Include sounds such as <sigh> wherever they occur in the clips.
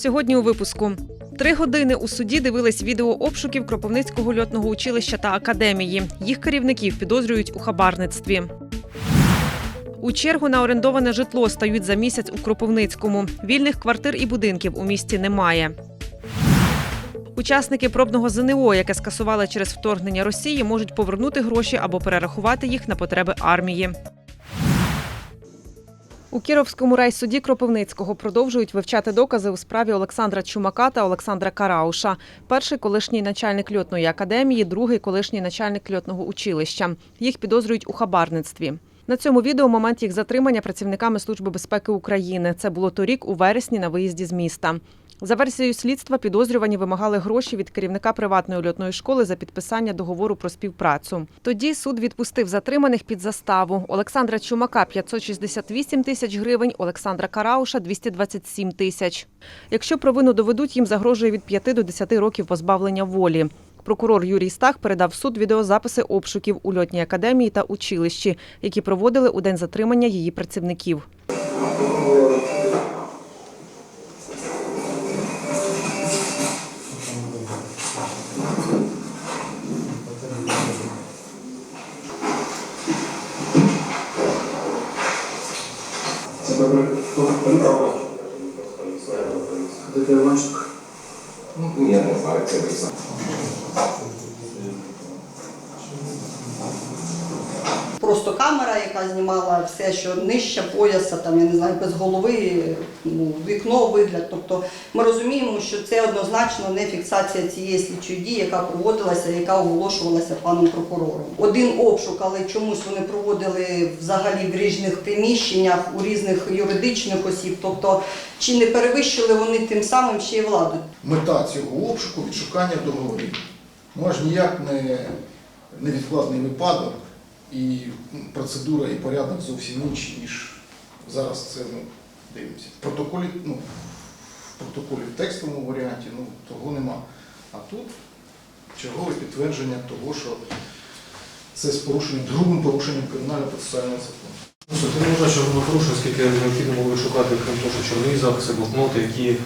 Сьогодні у випуску три години у суді дивились відео обшуків Кропивницького льотного училища та академії. Їх керівників підозрюють у хабарництві. У чергу на орендоване житло стають за місяць у Кропивницькому. Вільних квартир і будинків у місті немає. Учасники пробного ЗНО, яке скасували через вторгнення Росії, можуть повернути гроші або перерахувати їх на потреби армії. У Кіровському райсуді Кропивницького продовжують вивчати докази у справі Олександра Чумака та Олександра Карауша. Перший колишній начальник льотної академії, другий колишній начальник льотного училища. Їх підозрюють у хабарництві. На цьому відео момент їх затримання працівниками Служби безпеки України. Це було торік у вересні на виїзді з міста. За версією слідства, підозрювані вимагали гроші від керівника приватної льотної школи за підписання договору про співпрацю. Тоді суд відпустив затриманих під заставу. Олександра Чумака 568 тисяч гривень, Олександра Карауша 227 тисяч. Якщо провину доведуть, їм загрожує від 5 до 10 років позбавлення волі. Прокурор Юрій Стах передав в суд відеозаписи обшуків у льотній академії та училищі, які проводили у день затримання її працівників. Яка знімала все, що нижче пояса, там я не знаю, без голови, ну, вікно, вигляд. Тобто ми розуміємо, що це однозначно не фіксація цієї слідчої дії, яка проводилася, яка оголошувалася паном прокурором. Один обшук, але чомусь вони проводили взагалі в різних приміщеннях у різних юридичних осіб. Тобто, чи не перевищили вони тим самим ще й владу? Мета цього обшуку відшукання договорів. Ну аж ніяк не невідкладний випадок і процедура і порядок зовсім інші, ніж зараз це ну, дивимося. В протоколі, ну, в протоколі в текстовому варіанті ну, того нема. А тут чергове підтвердження того, що це з порушенням, грубим порушенням кримінального процесуального закону. Ну, Суд, не можна, що воно оскільки необхідно було шукати, крім того, що чорнові записи, блокноти, які е,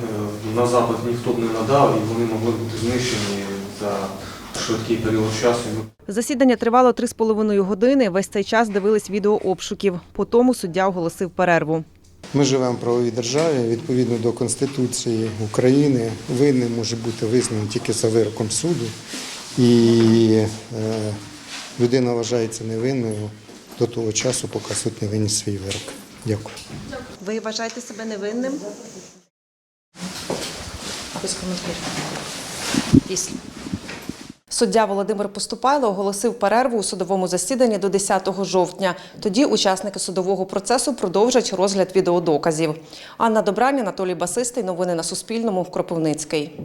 на запит ніхто б не надав, і вони могли бути знищені за швидкий період часу. Засідання тривало три з половиною години. Весь цей час дивились відео обшуків. По тому суддя оголосив перерву. Ми живемо в правовій державі. Відповідно до Конституції України, винним може бути визнаний тільки за вироком суду, і е, людина вважається невинною до того часу, поки суд не виніс свій вирок. Дякую. Ви вважаєте себе невинним? Без коментарів. Після. Суддя Володимир Поступайло оголосив перерву у судовому засіданні до 10 жовтня. Тоді учасники судового процесу продовжать розгляд відеодоказів. Анна Добрань, Анатолій Басистий. Новини на Суспільному. Кропивницький.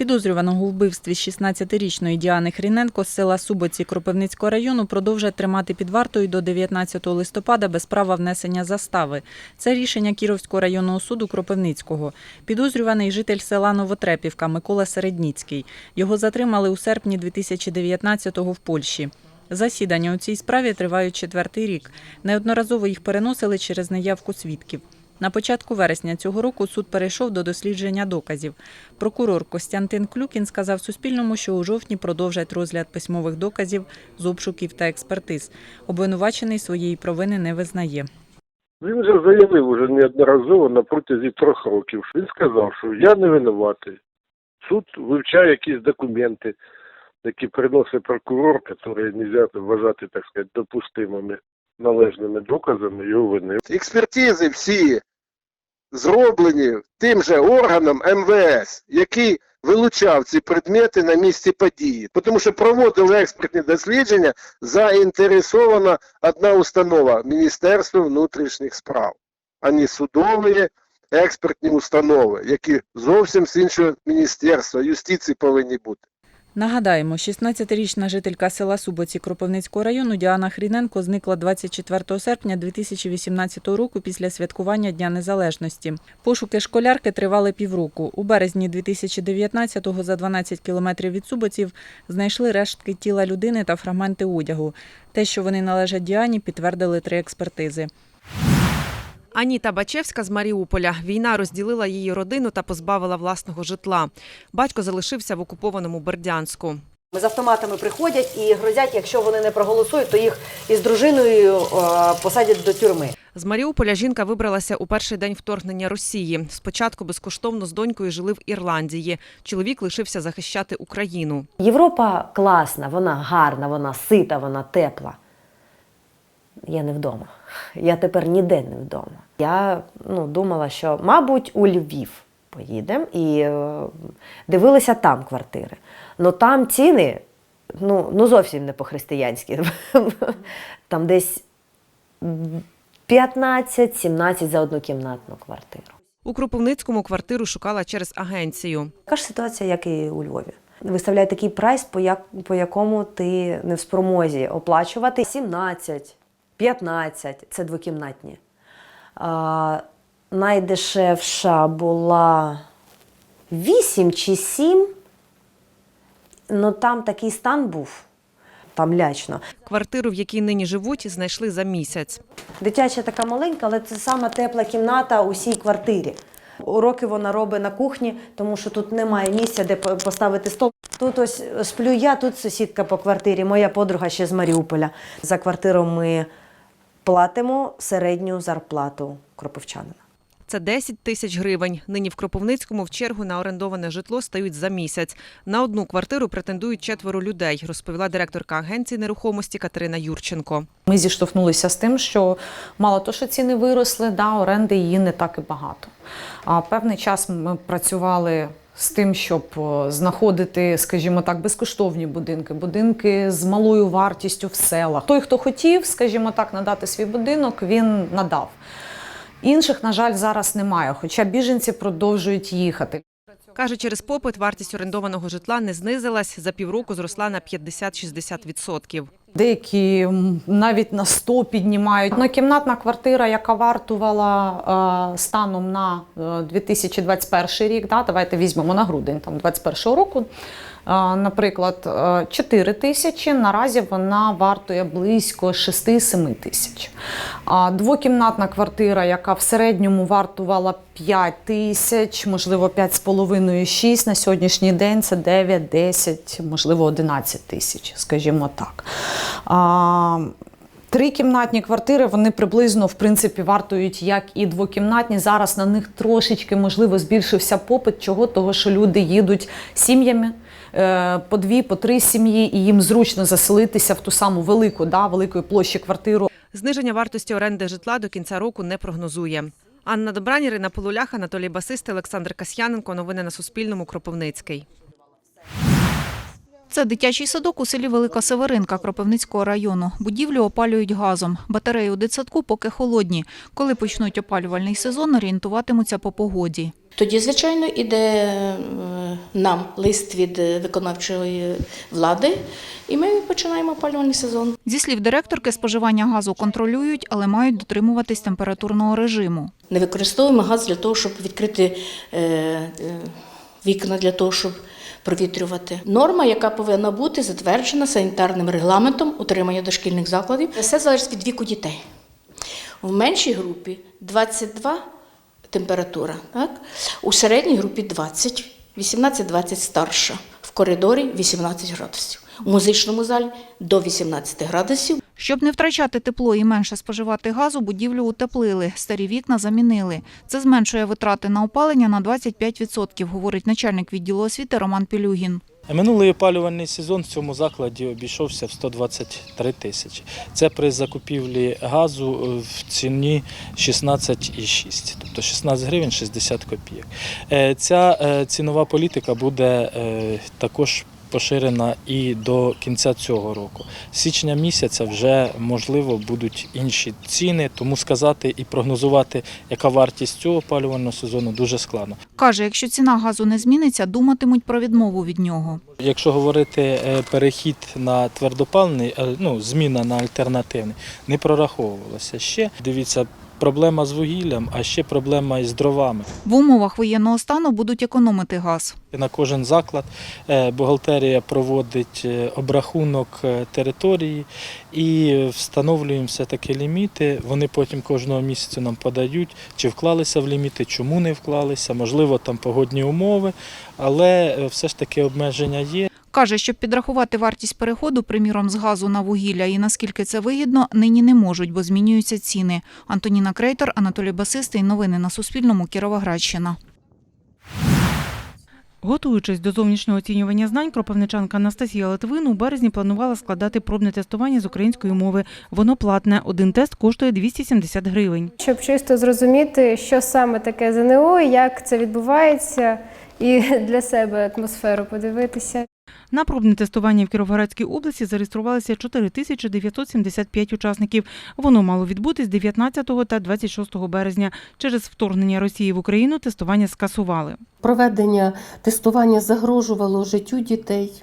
Підозрюваного у вбивстві 16-річної Діани Хріненко з села Субоці Кропивницького району продовжать тримати під вартою до 19 листопада без права внесення застави. Це рішення Кіровського районного суду Кропивницького. Підозрюваний житель села Новотрепівка Микола Середніцький. Його затримали у серпні 2019-го в Польщі. Засідання у цій справі тривають четвертий рік. Неодноразово їх переносили через неявку свідків. На початку вересня цього року суд перейшов до дослідження доказів. Прокурор Костянтин Клюкін сказав Суспільному, що у жовтні продовжать розгляд письмових доказів з обшуків та експертиз. Обвинувачений своєї провини не визнає. Він вже заявив уже неодноразово на протязі трьох років. Він сказав, що я не винуватий. Суд вивчає якісь документи, які приносить прокурор, які не можна вважати, так сказати, допустимими належними доказами його вини. експертизи всі зроблені тим же органом МВС, який вилучав ці предмети на місці події. Тому що проводили експертні дослідження заінтересована одна установа Міністерство внутрішніх справ, а не судові експертні установи, які зовсім з іншого міністерства юстиції повинні бути. Нагадаємо, 16-річна жителька села Субоці Кропивницького району Діана Хріненко зникла 24 серпня 2018 року після святкування Дня Незалежності. Пошуки школярки тривали півроку. У березні 2019-го за 12 кілометрів від Субоців знайшли рештки тіла людини та фрагменти одягу. Те, що вони належать Діані, підтвердили три експертизи. Аніта Бачевська з Маріуполя. Війна розділила її родину та позбавила власного житла. Батько залишився в окупованому Бердянську. З автоматами приходять і грозять, якщо вони не проголосують, то їх із дружиною е, посадять до тюрми. З Маріуполя жінка вибралася у перший день вторгнення Росії. Спочатку безкоштовно з донькою жили в Ірландії. Чоловік лишився захищати Україну. Європа класна, вона гарна, вона сита, вона тепла. Я не вдома. Я тепер ніде не вдома. Я ну, думала, що, мабуть, у Львів поїдемо і е, дивилися там квартири. Ну там ціни ну, ну зовсім не по-християнськи. <laughs> Там десь 15-17 за однокімнатну квартиру. У Кропивницькому квартиру шукала через агенцію. Така ж ситуація, як і у Львові. Виставляє такий прайс, по, як, по якому ти не в спромозі оплачувати 17, 15 це двокімнатні. А, найдешевша була 8 чи 7, ну там такий стан був, там лячно. Квартиру, в якій нині живуть, знайшли за місяць. Дитяча така маленька, але це сама тепла кімната у всій квартирі. Уроки вона робить на кухні, тому що тут немає місця, де поставити стол. Тут ось сплю я, тут сусідка по квартирі, моя подруга ще з Маріуполя. За квартиру ми платимо середню зарплату кропивчанина. Це 10 тисяч гривень. Нині в Кропивницькому в чергу на орендоване житло стають за місяць. На одну квартиру претендують четверо людей, розповіла директорка агенції нерухомості Катерина Юрченко. Ми зіштовхнулися з тим, що мало то, що ціни виросли, да, оренди її не так і багато. А певний час ми працювали з тим, щоб знаходити, скажімо так, безкоштовні будинки, будинки з малою вартістю в селах. Той, хто хотів, скажімо так, надати свій будинок, він надав. Інших, на жаль, зараз немає, хоча біженці продовжують їхати. Каже, через попит вартість орендованого житла не знизилась, за півроку зросла на 50-60%. Деякі навіть на 100 піднімають. Однокімнатна квартира, яка вартувала е, станом на е, 2021 рік, да, давайте візьмемо на грудень там, 2021 року, е, наприклад, е, 4 тисячі, наразі вона вартує близько 6-7 тисяч. А двокімнатна квартира, яка в середньому вартувала 5 тисяч, можливо, 5,5-6, на сьогоднішній день це 9, 10, можливо, 11 тисяч, скажімо так. Трикімнатні квартири вони приблизно в принципі вартують як і двокімнатні. Зараз на них трошечки можливо збільшився попит. Чого? Того, що люди їдуть сім'ями. Е, По дві, по три сім'ї, і їм зручно заселитися в ту саму велику, да, великої площі квартиру. Зниження вартості оренди житла до кінця року не прогнозує. Анна Добрань, Ірина Полулях, Анатолій Басист, Олександр Касьяненко. Новини на Суспільному. Кропивницький. Це дитячий садок у селі Велика Северинка Кропивницького району. Будівлю опалюють газом. Батареї у дитсадку поки холодні. Коли почнуть опалювальний сезон, орієнтуватимуться по погоді. Тоді, звичайно, іде е, нам лист від е, виконавчої влади, і ми починаємо опалювальний сезон. Зі слів директорки, споживання газу контролюють, але мають дотримуватись температурного режиму. Не використовуємо газ для того, щоб відкрити е, вікна для того, щоб провітрювати. Норма, яка повинна бути затверджена санітарним регламентом утримання дошкільних закладів, все залежить від віку дітей. В меншій групі 22 температура, так? у середній групі 20, 18-20 старша, в коридорі 18 градусів, у музичному залі до 18 градусів. Щоб не втрачати тепло і менше споживати газу, будівлю утеплили, старі вікна замінили. Це зменшує витрати на опалення на 25%, говорить начальник відділу освіти Роман Пілюгін. Минулий опалювальний сезон в цьому закладі обійшовся в 123 тисячі. Це при закупівлі газу е, в ціні 16,6, тобто 16 гривень 60 копійок. Е, Ця е, цінова політика буде також поширена і до кінця цього року. З січня місяця вже можливо будуть інші ціни, тому сказати і прогнозувати, яка вартість цього опалювального сезону дуже складно. Каже, якщо ціна газу не зміниться, думатимуть про відмову від нього. Якщо говорити е, перехід на твердопаливний, е, ну, зміна на альтернативний, не прораховувалося ще. Дивіться, проблема з вугіллям, а ще проблема із дровами. В умовах воєнного стану будуть економити газ. На кожен заклад е, бухгалтерія проводить е, обрахунок е, території і встановлюємо все-таки ліміти. Вони потім кожного місяця нам подають, чи вклалися в ліміти, чому не вклалися, можливо, там погодні умови, але все ж таки обмеження є. Каже, щоб підрахувати вартість переходу, приміром, з газу на вугілля і наскільки це вигідно, нині не можуть, бо змінюються ціни. Антоніна Крейтор, Анатолій Басистий. Новини на Суспільному. Кіровоградщина. Готуючись до зовнішнього оцінювання знань, кропивничанка Анастасія Литвин у березні планувала складати пробне тестування з української мови. Воно платне. Один тест коштує 270 гривень. щоб чисто зрозуміти, що саме таке ЗНО, як це відбувається, і для себе атмосферу подивитися. На пробне тестування в Кіровоградській області зареєструвалися 4975 учасників. Воно мало відбутись 19 та 26 березня. Через вторгнення Росії в Україну тестування скасували. Проведення тестування загрожувало життю дітей.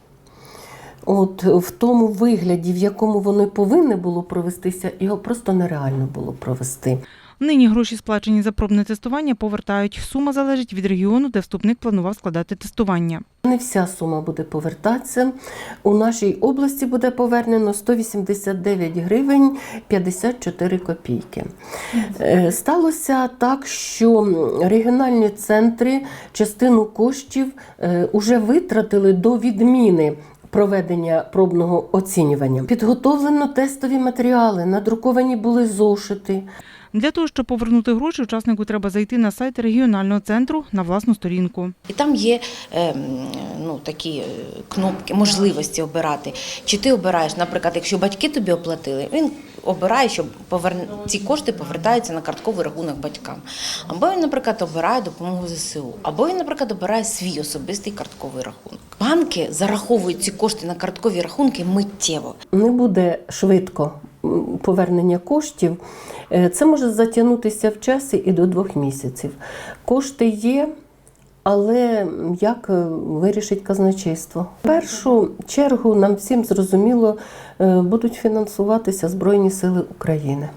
От в тому вигляді, в якому воно повинне було провестися, його просто нереально було провести. Нині гроші, сплачені за пробне тестування, повертають. Сума залежить від регіону, де вступник планував складати тестування. Не вся сума буде повертатися. У нашій області буде повернено 189 гривень 54 копійки. Е, Сталося так, що регіональні центри частину коштів вже витратили до відміни. Проведення пробного оцінювання підготовлено тестові матеріали, надруковані були зошити. Для того, щоб повернути гроші, учаснику треба зайти на сайт регіонального центру на власну сторінку. І там є е, ну, такі е, кнопки, можливості обирати. Чи ти обираєш, наприклад, якщо батьки тобі оплатили, він обирає, що ці кошти повертаються на картковий рахунок батькам. Або він, наприклад, обирає допомогу ЗСУ, або він, наприклад, обирає свій особистий картковий рахунок. Банки зараховують ці кошти на карткові рахунки миттєво. Не буде швидко повернення коштів. Е, Це може затягнутися в часі і до двох місяців. Кошти є. Але як е, вирішить казначейство? В першу чергу нам всім зрозуміло е, будуть фінансуватися Збройні Сили України.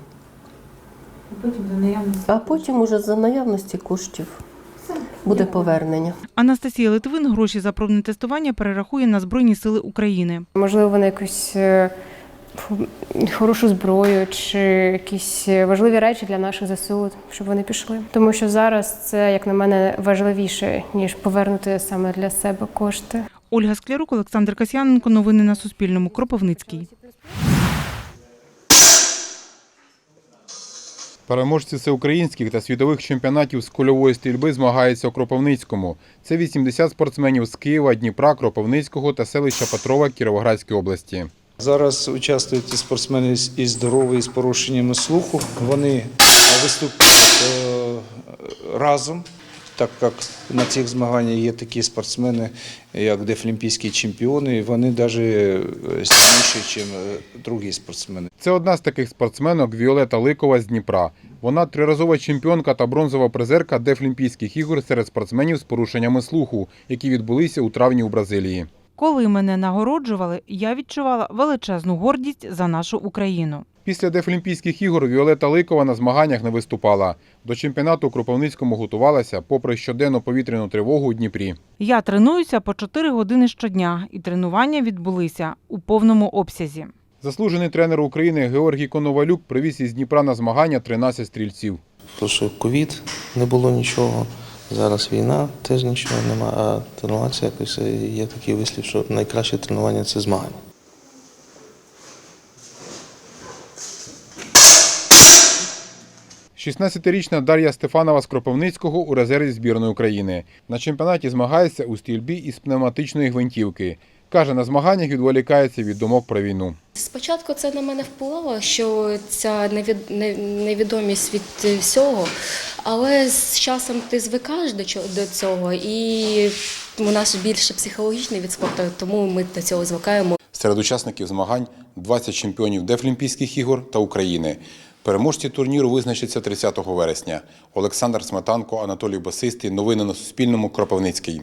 А потім уже за наявності коштів буде повернення. Анастасія Литвин гроші за пробне тестування перерахує на Збройні Сили України. Можливо, вони якусь е, хорошу зброю чи якісь важливі речі для наших ЗСУ, щоб вони пішли. Тому що зараз це, як на мене, важливіше, ніж повернути саме для себе кошти. Ольга Склярук, Олександр Касьяненко. Новини на Суспільному. Кропивницький. Переможці всеукраїнських та світових чемпіонатів з кульової стрільби змагаються у Кропивницькому. Це 80 спортсменів з Києва, Дніпра, Кропивницького та селища Петрова Кіровоградської області. Зараз участвують спортсмени і здорові, і з порушеннями слуху. Вони виступають е, разом, так як на цих змаганнях є такі спортсмени, як дефлімпійські чемпіони, і вони навіть сильніші, ніж другі спортсмени. Це одна з таких спортсменок Віолета Ликова з Дніпра. Вона триразова чемпіонка та бронзова призерка Дефлімпійських ігор серед спортсменів з порушеннями слуху, які відбулися у травні у Бразилії. Коли мене нагороджували, я відчувала величезну гордість за нашу Україну. Після Дефлімпійських ігор Віолета Ликова на змаганнях не виступала. До чемпіонату у Кропивницькому готувалася, попри щоденну повітряну тривогу у Дніпрі. Я тренуюся по 4 години щодня, і тренування відбулися у повному обсязі. Заслужений тренер України Георгій Коновалюк привіз із Дніпра на змагання 13 стрільців. То, що ковід не було нічого. Зараз війна, теж нічого немає, а тренуватися якось е, є такий вислів, що найкраще тренування це змагання. – 16-річна Дар'я Стефанова з Кропивницького у резерві збірної України. На чемпіонаті змагається у стрільбі із пневматичної гвинтівки. Каже, на змаганнях відволікається від думок про війну. Спочатку це на мене впливало, що ця невідомість від всього, але з часом ти звикаєш до цього, і у нас більше психологічний від спорту, тому ми до цього звикаємо. Серед учасників змагань 20 чемпіонів Дефлімпійських ігор та України. Переможці турніру визначаться 30 вересня. Олександр Сметанко, Анатолій Басистий. Новини на Суспільному. Кропивницький.